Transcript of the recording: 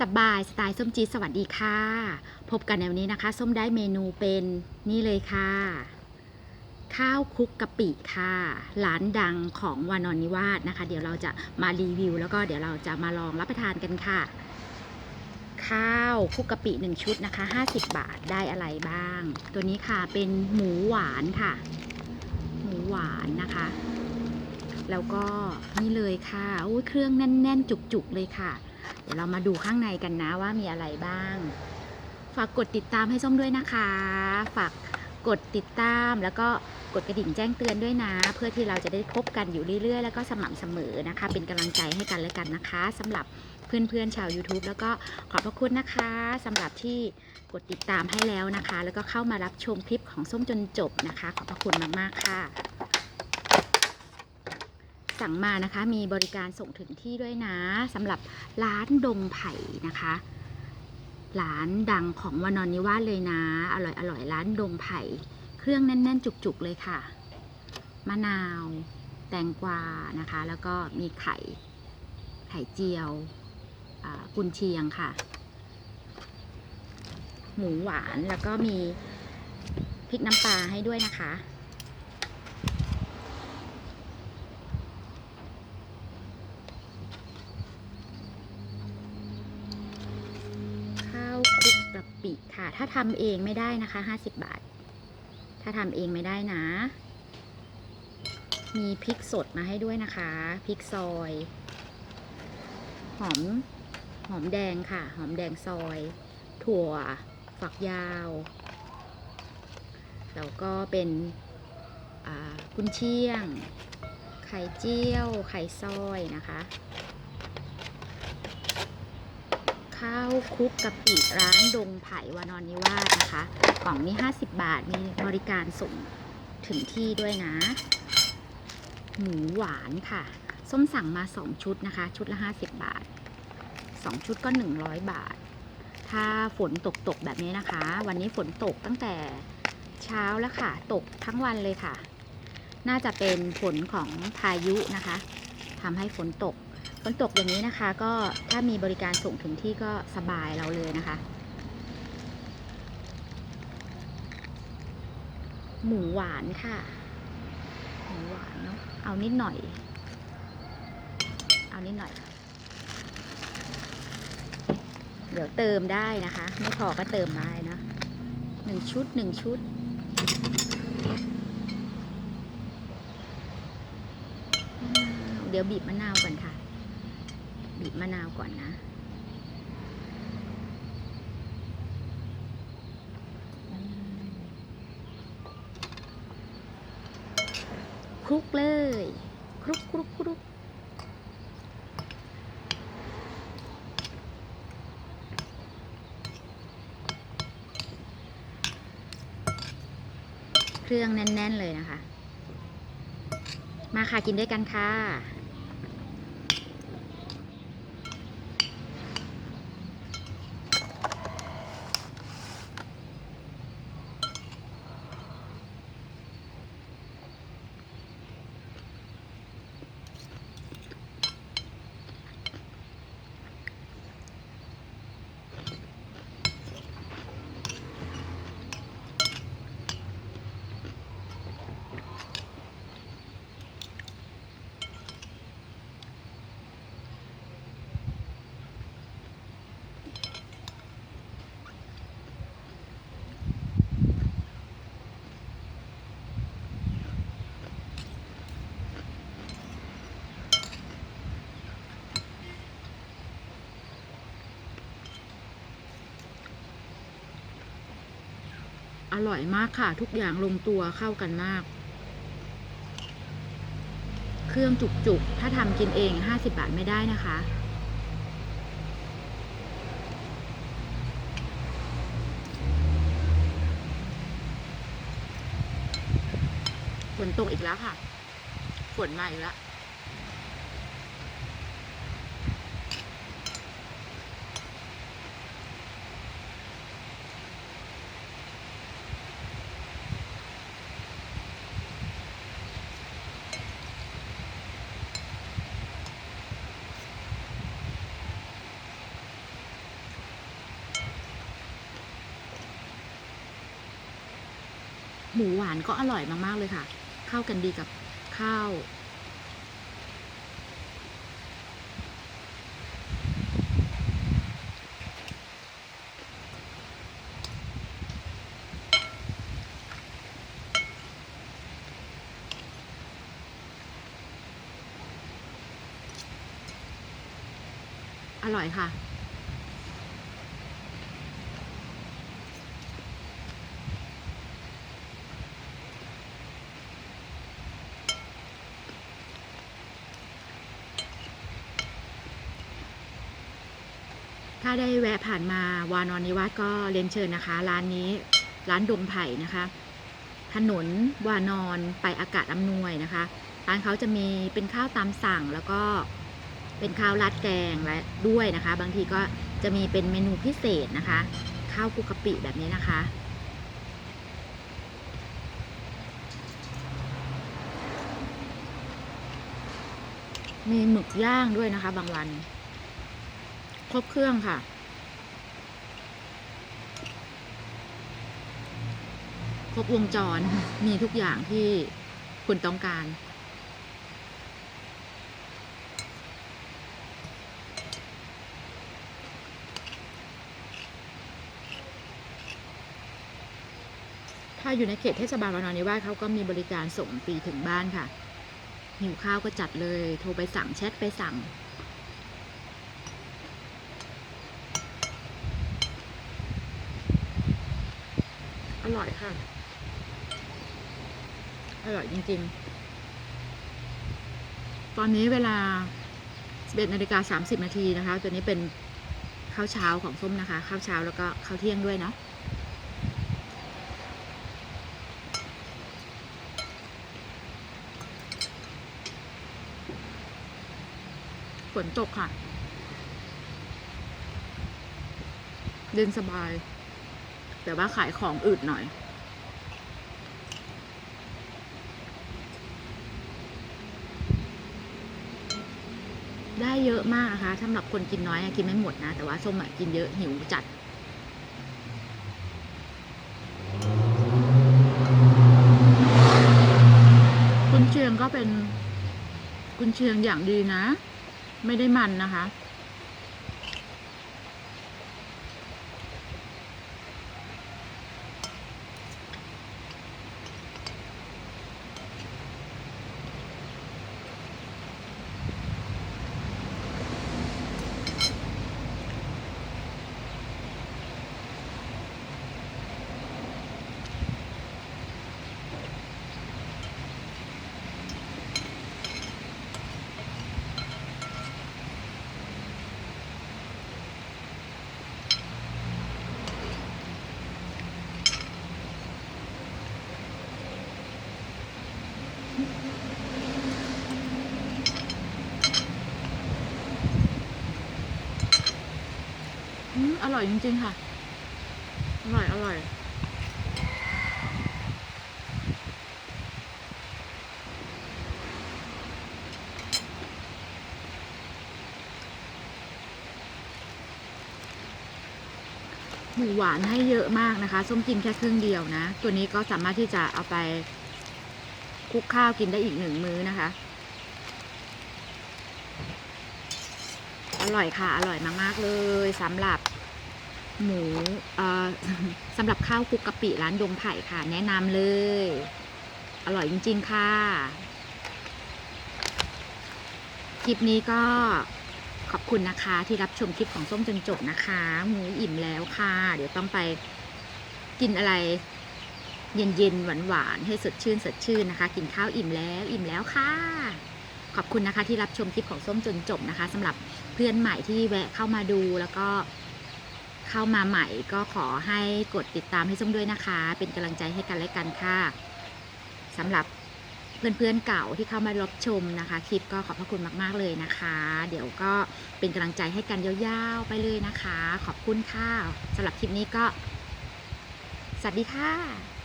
สบายสไตล์ส้มจีดสวัสดีค่ะ พบกันในวันนี้นะคะ ส้มได้เมนูเป็นนี่เลยค่ะ ข้าวคลุกกะปิค่ะร้านดังของวานอนนิวาสนะคะ เดี๋ยวเราจะมารีวิว แล้วก็เดี๋ยวเราจะมาลองรับประทานกันค่ะ ข้าวคลุกกะปิหนึ่งชุดนะคะ 50 บาทได้อะไรบ้าง ตัวนี้ค่ะเป็นหมูหวานค่ะ หมูหวานนะคะ แล้วก็นี่เลยค่ะอุ้ยเครื่องแน่นๆจุกๆเลยค่ะ เดี๋ยวเรามาดูข้างในกันนะว่ามีอะไรบ้าง ฝากกดติดตามให้ส้มด้วยนะคะ ฝากกดติดตามแล้วก็กดกระดิ่งแจ้งเตือนด้วยนะ เพื่อที่เราจะได้พบกันอยู่เรื่อยๆ แล้วก็สม่ำเสมอนะคะ เป็นกำลังใจให้กันและกันนะคะสำหรับเพื่อนๆชาว YouTube แล้วก็ขอบพระคุณนะคะสำหรับที่กดติดตามให้แล้วนะคะ แล้วก็เข้ามารับชมคลิปของส้มจนจบนะคะ ขอบพระคุณมากๆค่ะ สั่งมานะคะ มีบริการส่งถึงที่ด้วยนะสำหรับร้านดงไผ่นะคะร้านดังของวานอนนิวาสเลยนะ อร่อยอร่อยร้านดงไผ่ เครื่องแน่น ๆ จุก ๆ เลยค่ะ มะนาว แตงกวานะคะ แล้วก็มีไข่ ไข่เจียวกุนเชียงค่ะ หมูหวานแล้วก็มีพริกน้ำปลาให้ด้วยนะคะ ข้าวคลุกกะปิค่ะ ถ้าทำเองไม่ได้นะคะ50บาท ถ้าทำเองไม่ได้นะ มีพริกสดมาให้ด้วยนะคะพริกซอย หอม หอมแดงค่ะ หอมแดงซอย ถั่ว ฝักยาว แล้วก็เป็นกุนเชียง ไข่เจียว ไข่ซอยนะคะ ข้าวคลุกกะปิร้านดงไผ่วานอนนิวาสนะคะ กล่องนี้ 50 บาท มีบริการส่งถึงที่ด้วยนะ หมูหวานค่ะ ส้มสั่งมา 2 ชุดนะคะ ชุดละ 50 บาท 2 ชุดก็ 100 บาท ถ้าฝนตกตกแบบนี้นะคะ วันนี้ฝนตกตั้งแต่เช้าแล้วค่ะ ตกทั้งวันเลยค่ะ น่าจะเป็นฝนของพายุนะคะทำให้ฝนตก ฝนตกอย่างนี้นะคะ ก็ถ้ามีบริการส่งถึงที่ก็สบายเราเลยนะคะ หมูหวานค่ะ หมูหวานเนาะเอานิดหน่อย เอานิดหน่อย เดี๋ยวเติมได้นะคะ ไม่พอก็เติมได้นะหนึ่งชุดหนึ่งชุดเดี๋ยวบีบมะนาวก่อนค่ะ บีบมะนาวก่อนนะ คลุกเลย คลุกคลุกคลุกเครื่องแน่น ๆ เลยนะคะ มาค่ะกินด้วยกันค่ะ อร่อยมากค่ะ ทุกอย่างลงตัวเข้ากันมาก เครื่องจุกๆ ถ้าทำกินเอง 50 บาทไม่ได้นะคะ ฝนตกอีกแล้วค่ะ ฝนมาอีกแล้ว หมูหวานก็อร่อยมาก ๆ เลยค่ะ เข้ากันดีกับข้าว อร่อยค่ะ ถ้าได้แวะผ่านมาวานอนนิวาสก็เรียนเชิญนะคะ ร้านนี้ร้านดงไผ่นะคะ ถนนวานอนไปอากาศอำนวยนะคะ ร้านเขาจะมีเป็นข้าวตามสั่งแล้วก็เป็นข้าวราดแกงและด้วยนะคะ บางทีก็จะมีเป็นเมนูพิเศษนะคะ ข้าวคุกกะปิแบบนี้นะคะมีหมึกย่างด้วยนะคะ บางวัน ครบเครื่องค่ะ ครบวงจรมีทุกอย่างที่คุณต้องการ ถ้าอยู่ในเขตเทศบาลวานอนนิวาสเขาก็มีบริการส่งฟรีถึงบ้านค่ะหิวข้าวก็จัดเลย โทรไปสั่งแชทไปสั่ง ร่อยค่ะ อร่อยจริง ๆ ตอนนี้เวลา 11นาฬิกา30 นาทีนะคะ ตัวนี้เป็นข้าวเช้าของส้มนะคะ ข้าวเช้าแล้วก็ข้าวเที่ยงด้วยเนาะฝนตกค่ะ เดินสบาย แต่ว่าขายของอืดหน่อย ได้เยอะมากนะคะสำหรับคนกินน้อยกินไม่หมดนะ แต่ว่าส้มกินเยอะหิวจัดกุนเชียงก็เป็นกุนเชียงอย่างดีนะ ไม่ได้มันนะคะ อืมอร่อยจริง ๆ ค่ะ อร่อย อร่อย หมูหวานให้เยอะมากนะคะ ส้มกินแค่ครึ่งเดียวนะ ตัวนี้ก็สามารถที่จะเอาไปคลุกข้าวกินได้อีกหนึ่งมื้อนะคะ ร่อยค่ะ อร่อยมากๆเลยสำหรับหมูสำหรับข้าวคุกกะปิร้านดงไผ่ค่ะ แนะนำเลย อร่อยจริง ๆ ค่ะ คลิปนี้ก็ขอบคุณนะคะที่รับชมคลิปของส้มจนจบนะคะ หมูอิ่มแล้วค่ะ เดี๋ยวต้องไปกินอะไรเย็นๆหวานๆให้สดชื่นสดชื่นนะคะ กินข้าวอิ่มแล้ว อิ่มแล้วค่ะ ขอบคุณนะคะที่รับชมคลิปของส้มจนจบนะคะสำหรับเพื่อนใหม่ที่แวะเข้ามาดูแล้วก็เข้ามาใหม่ก็ขอให้กดติดตามให้ส้มด้วยนะคะ เป็นกำลังใจให้กันและกันค่ะสำหรับเพื่อนๆเก่าที่เข้ามารับชมนะคะ คลิปก็ขอบพระคุณมากๆเลยนะคะ เดี๋ยวก็เป็นกำลังใจให้กันยาวๆไปเลยนะคะ ขอบคุณค่ะสำหรับคลิปนี้ก็ สวัสดีค่ะ